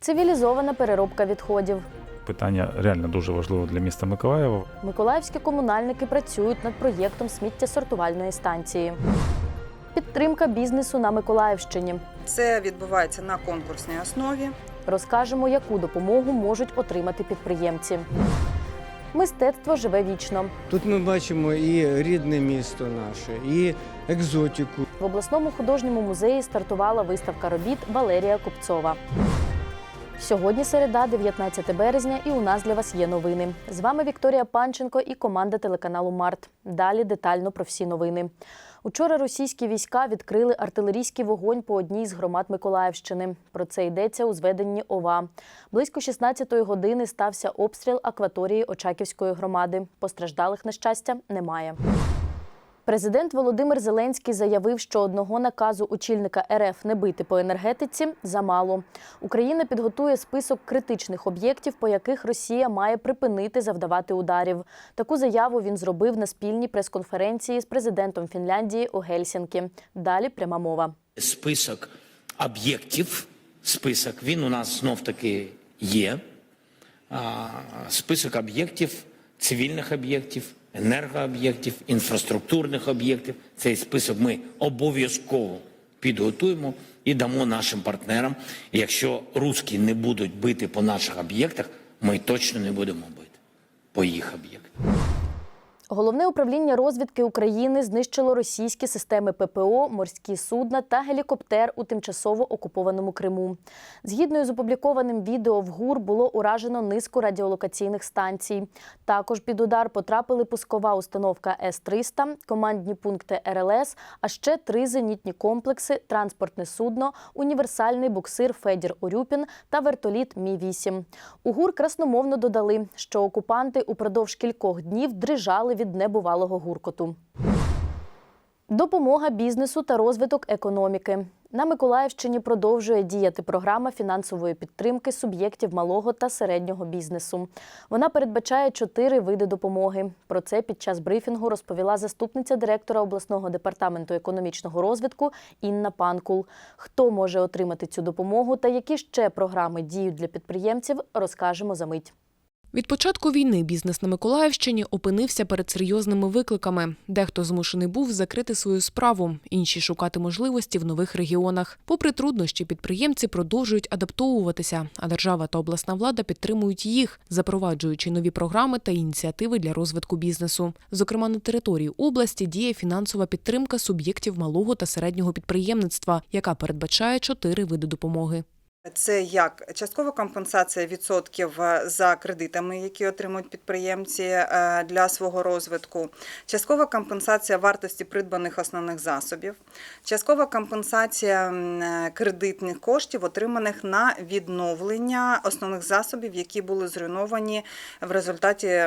цивілізована переробка відходів. Питання реально дуже важливе для міста Миколаєва. Миколаївські комунальники працюють над проєктом сміттєсортувальної станції. Підтримка бізнесу на Миколаївщині. Це відбувається на конкурсній основі. Розкажемо, яку допомогу можуть отримати підприємці. Мистецтво живе вічно. Тут ми бачимо і рідне місто наше, і екзотику. В обласному художньому музеї стартувала виставка робіт Валерія Купцова. Сьогодні середа, 19 березня, і у нас для вас є новини. З вами Вікторія Панченко і команда телеканалу Март. Далі детально про всі новини. Учора російські війська відкрили артилерійський вогонь по одній з громад Миколаївщини. Про це йдеться у зведенні ОВА. Близько 16-ї години стався обстріл акваторії Очаківської громади. Постраждалих на щастя немає. Президент Володимир Зеленський заявив, що одного наказу очільника РФ не бити по енергетиці замало. Україна підготує список критичних об'єктів, по яких Росія має припинити завдавати ударів. Таку заяву він зробив на спільній прес-конференції з президентом Фінляндії у Гельсінкі. Далі пряма мова. список об'єктів. Список він у нас знов таки є. Список об'єктів, цивільних об'єктів, енергооб'єктів, інфраструктурних об'єктів. Цей список ми обов'язково підготуємо і дамо нашим партнерам. Якщо русські не будуть бити по наших об'єктах, ми точно не будемо бити по їх об'єктах. Головне управління розвідки України знищило російські системи ППО, морські судна та гелікоптер у тимчасово окупованому Криму. Згідно з опублікованим відео в ГУР було уражено низку радіолокаційних станцій. Також під удар потрапили пускова установка С-300, командні пункти РЛС, а ще три зенітні комплекси, транспортне судно, універсальний буксир Федір Урюпін та вертоліт Мі-8. У ГУР красномовно додали, що окупанти упродовж кількох днів дрижали від небувалого гуркоту. Допомога бізнесу та розвиток економіки. На Миколаївщині продовжує діяти програма фінансової підтримки суб'єктів малого та середнього бізнесу. Вона передбачає чотири види допомоги. Про це під час брифінгу розповіла заступниця директора обласного департаменту економічного розвитку Інна Панкул. Хто може отримати цю допомогу та які ще програми діють для підприємців, розкажемо за мить. Від початку війни бізнес на Миколаївщині опинився перед серйозними викликами. Дехто змушений був закрити свою справу, інші шукати можливості в нових регіонах. Попри труднощі, підприємці продовжують адаптовуватися, а держава та обласна влада підтримують їх, запроваджуючи нові програми та ініціативи для розвитку бізнесу. Зокрема, на території області діє фінансова підтримка суб'єктів малого та середнього підприємництва, яка передбачає чотири види допомоги. Це як? Часткова компенсація відсотків е, за кредитами, які отримують підприємці е, для свого розвитку, часткова компенсація вартості придбаних основних засобів, часткова компенсація е, кредитних коштів, отриманих на відновлення основних засобів, які були зруйновані в результаті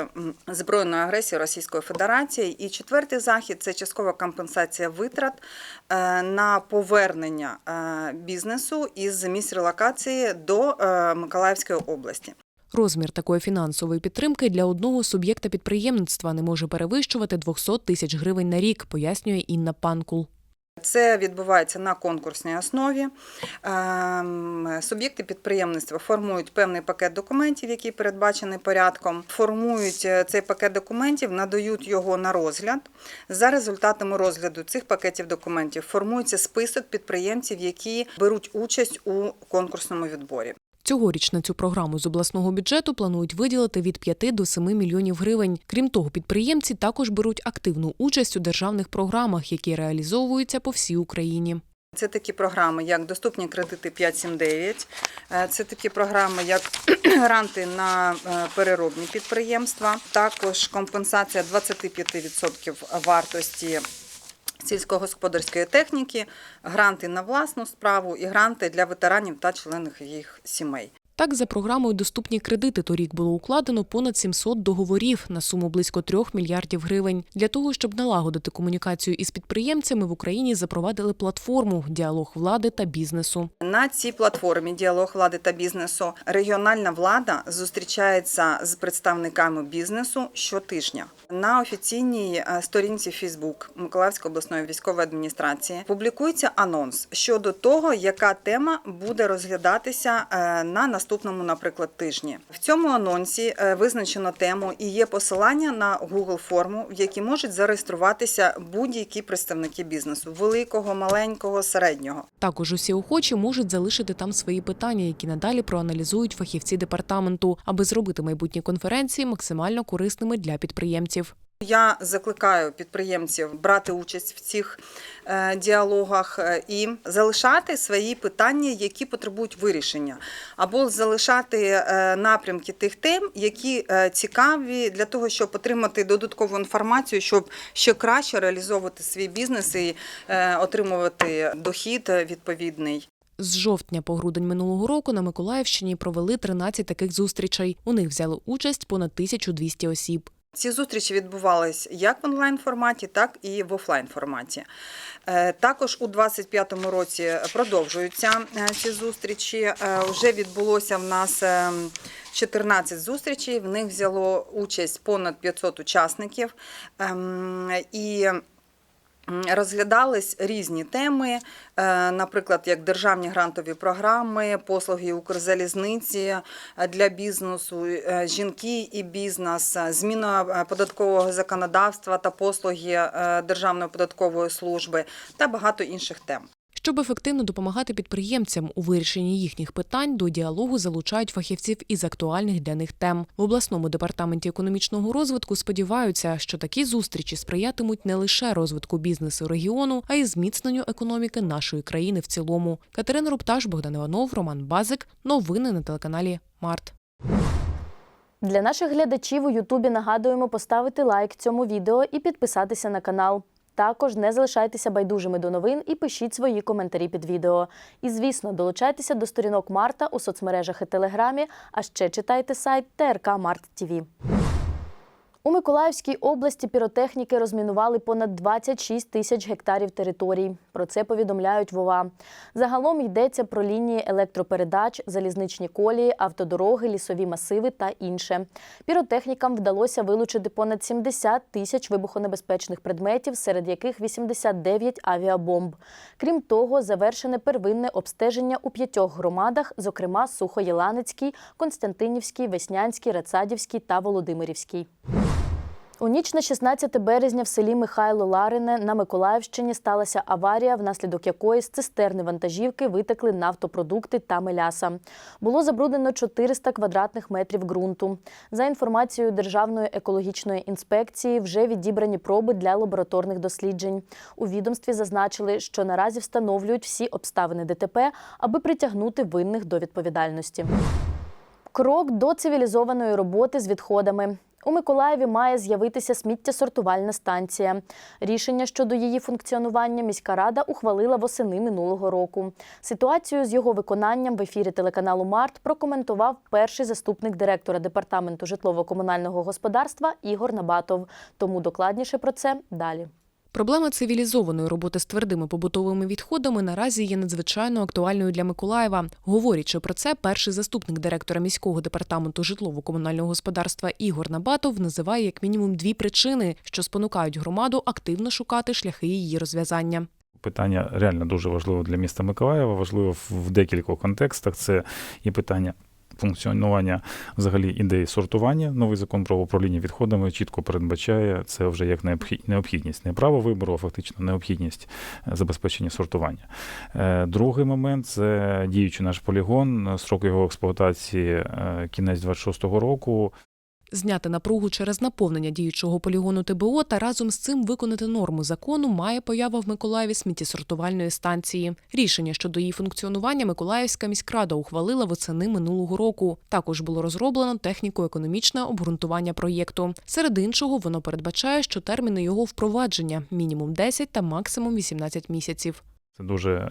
збройної агресії Російської Федерації. І четвертий захід це часткова компенсація витрат на повернення бізнесу із місць релокації до е, Миколаївської області. Розмір такої фінансової підтримки для одного суб'єкта підприємництва не може перевищувати 200 тисяч гривень на рік, пояснює Інна Панкул. Це відбувається на конкурсній основі. Ем, Суб'єкти підприємництва формують певний пакет документів, який передбачений порядком. Формують е, цей пакет документів, надають його на розгляд. За результатами розгляду цих пакетів документів формується список підприємців, які беруть участь у конкурсному відборі. Цьогоріч на цю програму з обласного бюджету планують виділити від 5 до 7 мільйонів гривень. Крім того, підприємці також беруть активну участь у державних програмах, які реалізовуються по всій Україні. Це такі програми, як доступні кредити 579, е, це такі програми, як гранти на е, переробні підприємства, також компенсація 25% вартості сільськогосподарської техніки, гранти на власну справу і гранти для ветеранів та членів їх сімей. Так, за програмою Доступні кредити торік було укладено понад 700 договорів на суму близько 3 мільярдів гривень. Для того, щоб налагодити комунікацію із підприємцями, в Україні запровадили платформу Діалог влади та бізнесу. На цій платформі діалог влади та бізнесу регіональна влада зустрічається з представниками бізнесу щотижня. На офіційній е, сторінці Facebook Миколаївської обласної військової адміністрації публікується анонс щодо того, яка тема буде розглядатися е, на наступному наступному, наприклад, тижні. В цьому анонсі е, визначено тему і є посилання на Google форму, в якій можуть зареєструватися будь-які представники бізнесу великого, маленького, середнього. Також усі охочі можуть залишити там свої питання, які надалі проаналізують фахівці департаменту, аби зробити майбутні конференції максимально корисними для підприємців. Я закликаю підприємців брати участь в цих е, діалогах е, і залишати свої питання, які потребують вирішення, або залишати е, напрямки тих тем, які цікаві для того, щоб отримати додаткову інформацію, щоб ще краще реалізовувати свій бізнес і отримувати дохід відповідний. З жовтня по грудень минулого року на Миколаївщині провели 13 таких зустрічей. У них взяли участь понад 1200 осіб. Ці зустрічі відбувались як в онлайн форматі, так і в офлайн форматі. Е, Також у 2025 році продовжуються е, ці зустрічі. Е, Вже відбулося в нас е, 14 зустрічей. В них взяло участь понад 500 учасників. Ем, І розглядались різні теми, е, наприклад, як державні грантові програми, послуги Укрзалізниці е, для бізнесу, е, жінки і бізнес, зміна податкового законодавства та послуги Державної податкової служби та багато інших тем. Щоб ефективно допомагати підприємцям у вирішенні їхніх питань, до діалогу залучають фахівців із актуальних для них тем. В обласному департаменті економічного розвитку сподіваються, що такі зустрічі сприятимуть не лише розвитку бізнесу регіону, а й зміцненню економіки нашої країни в цілому. Катерина Рупташ, Богдан Іванов, Роман Базик. Новини на телеканалі Март. Для наших глядачів у Ютубі нагадуємо поставити лайк цьому відео і підписатися на канал. Також не залишайтеся байдужими до новин і пишіть свої коментарі під відео. І, звісно, долучайтеся до сторінок Марта у соцмережах і Телеграмі, а ще читайте сайт ТРК Март ТІВІ. У Миколаївській області піротехніки розмінували понад 26 тисяч гектарів територій. Про це повідомляють ВОВА. Загалом йдеться про лінії електропередач, залізничні колії, автодороги, лісові масиви та інше. Піротехнікам вдалося вилучити понад 70 тисяч вибухонебезпечних предметів, серед яких 89 авіабомб. Крім того, завершене первинне обстеження у п'ятьох громадах, зокрема Сухоєланецькій, Константинівській, Веснянській, Рацадівській та Володимирівській. У ніч на 16 березня в селі Михайло Ларине на Миколаївщині сталася аварія, внаслідок якої з цистерни вантажівки витекли нафтопродукти та меляса. Було забруднено 400 квадратних метрів ґрунту. За інформацією Державної екологічної інспекції, вже відібрані проби для лабораторних досліджень. У відомстві зазначили, що наразі встановлюють всі обставини ДТП, аби притягнути винних до відповідальності. Крок до цивілізованої роботи з відходами. У Миколаєві має з'явитися сміттєсортувальна станція. Рішення щодо її функціонування міська рада ухвалила восени минулого року. Ситуацію з його виконанням в ефірі телеканалу Март прокоментував перший заступник директора департаменту житлово-комунального господарства Ігор Набатов. Тому докладніше про це далі. Проблема цивілізованої роботи з твердими побутовими відходами наразі є надзвичайно актуальною для Миколаєва. Говорячи про це, перший заступник директора міського департаменту житлово-комунального господарства Ігор Набатов називає як мінімум дві причини, що спонукають громаду активно шукати шляхи її розв'язання. Питання реально дуже важливе для міста Миколаєва, важливо в- декількох контекстах. Це і питання. Функціонування взагалі ідеї сортування. Новий закон про управління відходами чітко передбачає це вже як необхід- необхідність, не право вибору, а фактично необхідність е, забезпечення сортування. Е, Другий момент це діючий наш полігон, срок його експлуатації е, кінець 26-го року. Зняти напругу через наповнення діючого полігону ТБО та разом з цим виконати норму закону має поява в Миколаєві сміттєсортувальної станції. Рішення щодо її функціонування Миколаївська міськрада ухвалила восени минулого року. Також було розроблено техніко-економічне обґрунтування проєкту. Серед іншого, воно передбачає, що терміни його впровадження мінімум 10 та максимум 18 місяців. Це дуже е,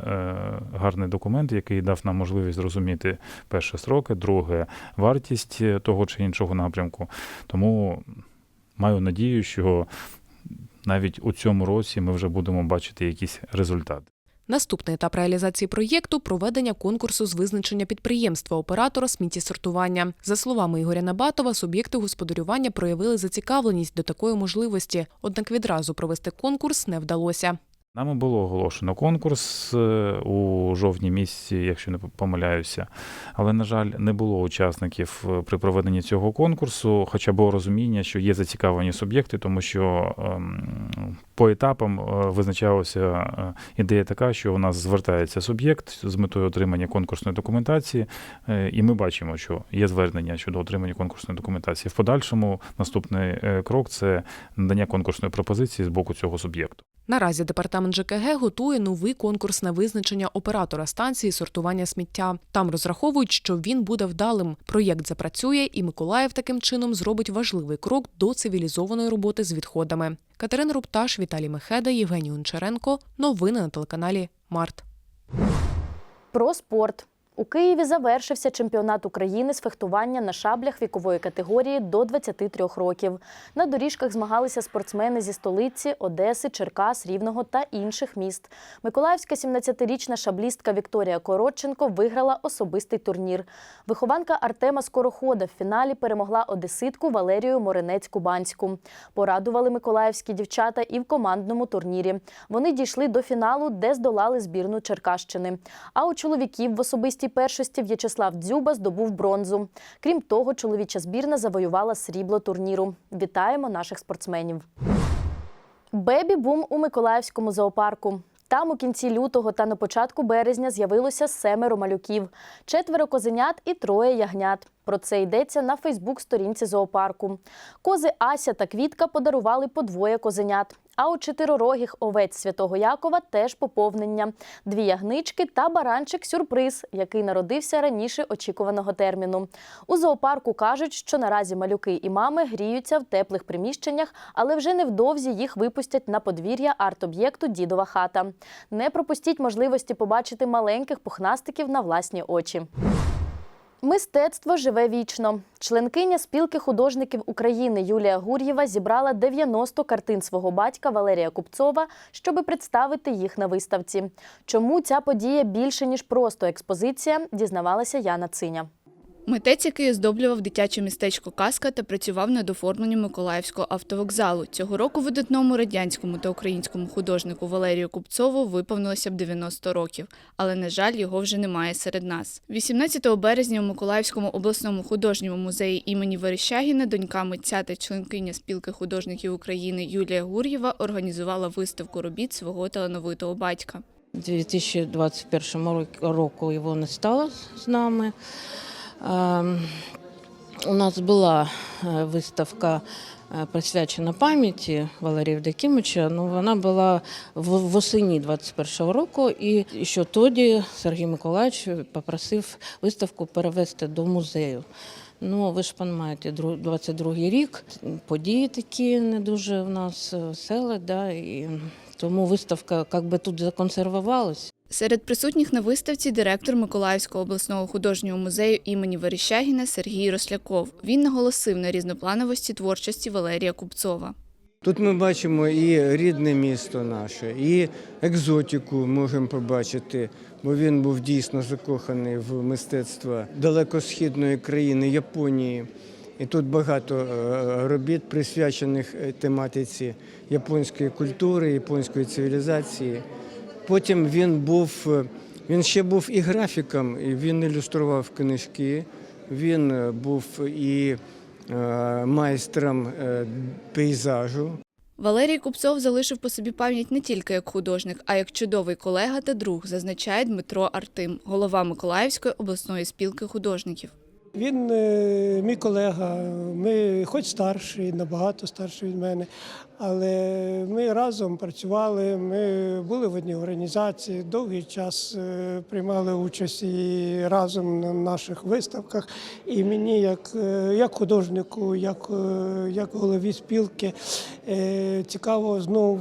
гарний документ, який дав нам можливість зрозуміти перше строки, друге вартість е, того чи іншого напрямку. Тому маю надію, що навіть у цьому році ми вже будемо бачити якісь результати. Наступний етап реалізації проєкту проведення конкурсу з визначення підприємства оператора сміттєсортування. За словами Ігоря Набатова, суб'єкти господарювання проявили зацікавленість до такої можливості, однак відразу провести конкурс не вдалося. Нами було оголошено конкурс е, у жовтні місяці, якщо не помиляюся. Але, на жаль, не було учасників е, при проведенні цього конкурсу, хоча було розуміння, що є зацікавлені суб'єкти, тому що ем, по етапам е, визначалася ідея така, що у нас звертається суб'єкт з метою отримання конкурсної документації, і ми бачимо, що є звернення щодо отримання конкурсної документації. В подальшому наступний крок це надання конкурсної пропозиції з боку цього суб'єкту. Наразі департамент ЖКГ готує новий конкурс на визначення оператора станції сортування сміття. Там розраховують, що він буде вдалим. Проєкт запрацює, і Миколаїв таким чином зробить важливий крок до цивілізованої роботи з відходами. Катерина Рупташ, Віталій Мехеда, Євгеній Гончаренко. Новини на телеканалі Март. Про спорт. У Києві завершився чемпіонат України з фехтування на шаблях вікової категорії до 23 років. На доріжках змагалися спортсмени зі столиці, Одеси, Черкас, Рівного та інших міст. Миколаївська 17-річна шаблістка Вікторія Коротченко виграла особистий турнір. Вихованка Артема Скорохода в фіналі перемогла одеситку Валерію Моринець-Кубанську. Порадували миколаївські дівчата і в командному турнірі. Вони дійшли до фіналу, де здолали збірну Черкащини. А у чоловіків в особистій першості В'ячеслав Дзюба здобув бронзу. Крім того, чоловіча збірна завоювала срібло турніру. Вітаємо наших спортсменів. Бебі-бум у Миколаївському зоопарку. Там у кінці лютого та на початку березня з'явилося семеро малюків, четверо козенят і троє ягнят. Про це йдеться на Фейсбук-сторінці зоопарку. Кози Ася та Квітка подарували по двоє козенят. А у чотирирогих овець Святого Якова теж поповнення: дві ягнички та баранчик сюрприз, який народився раніше очікуваного терміну. У зоопарку кажуть, що наразі малюки і мами гріються в теплих приміщеннях, але вже невдовзі їх випустять на подвір'я арт-об'єкту Дідова хата. Не пропустіть можливості побачити маленьких пухнастиків на власні очі. Мистецтво живе вічно. Членкиня спілки художників України Юлія Гур'єва зібрала 90 картин свого батька Валерія Купцова, щоби представити їх на виставці. Чому ця подія більше ніж просто експозиція, дізнавалася Яна Циня. Митець, який оздоблював дитяче містечко Казка та працював над оформленням Миколаївського автовокзалу. Цього року видатному радянському та українському художнику Валерію Купцову виповнилося б 90 років, але на жаль, його вже немає серед нас. 18 березня у Миколаївському обласному художньому музеї імені Верещагіна донька митця та членкиня спілки художників України Юлія Гур'єва організувала виставку робіт свого талановитого батька. У 2021 рок- року його не стало з нами. У нас була е, виставка е, присвячена пам'яті Валерія Евдокимовича. Ну, вона була в- восені 21 року, і ще тоді Сергій Миколаївич попросив виставку перевести до музею. Ну, ви ж розумієте, 22-й рік, події такі не дуже в нас весели, да, і тому виставка як би тут законсервувалась. Серед присутніх на виставці директор Миколаївського обласного художнього музею імені Верещагіна Сергій Росляков. Він наголосив на різноплановості творчості Валерія Купцова. Тут ми бачимо і рідне місто наше, і екзотику можемо побачити, бо він був дійсно закоханий в мистецтво далекосхідної країни Японії. І тут багато е, робіт, присвячених тематиці японської культури, японської цивілізації. Потім він був, е, він ще був і графіком, і він ілюстрував книжки, він е, був і е, майстром пейзажу. Валерій Купцов залишив по собі пам'ять не тільки як художник, а як чудовий колега та друг, зазначає Дмитро Артим, голова Миколаївської обласної спілки художників. Він е, мій колега, ми хоч старший, набагато старший від мене, але ми разом працювали, ми були в одній організації, довгий час е, приймали участь і разом на наших виставках. І мені, як, е, як художнику, як, як голові спілки, цікаво знов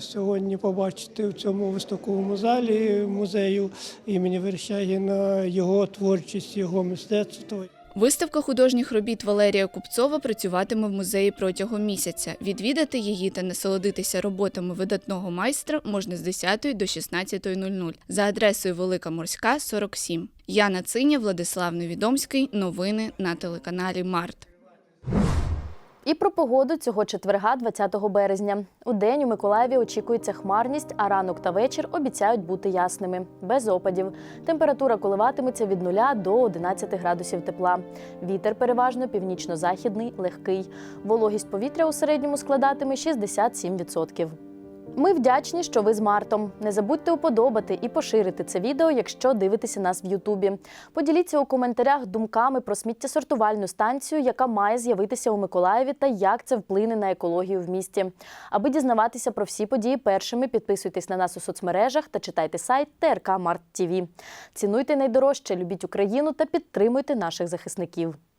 сьогодні побачити в цьому виставковому залі музею імені Верещагіна його творчість, його мистецтво. Виставка художніх робіт Валерія Купцова працюватиме в музеї протягом місяця. Відвідати її та насолодитися роботами видатного майстра можна з 10 до 16.00 за адресою Велика Морська, 47. Яна Циня, Владислав Невідомський. Новини на телеканалі Март. І про погоду цього четверга, 20 березня. У день у Миколаєві очікується хмарність, а ранок та вечір обіцяють бути ясними, без опадів. Температура коливатиметься від 0 до 11 градусів тепла. Вітер переважно північно-західний, легкий. Вологість повітря у середньому складатиме 67%. Ми вдячні, що ви з Мартом. Не забудьте уподобати і поширити це відео, якщо дивитеся нас в Ютубі. Поділіться у коментарях думками про сміттєсортувальну станцію, яка має з'явитися у Миколаєві, та як це вплине на екологію в місті. Аби дізнаватися про всі події першими, підписуйтесь на нас у соцмережах та читайте сайт ТРК Март ТІВІ. Цінуйте найдорожче, любіть Україну та підтримуйте наших захисників.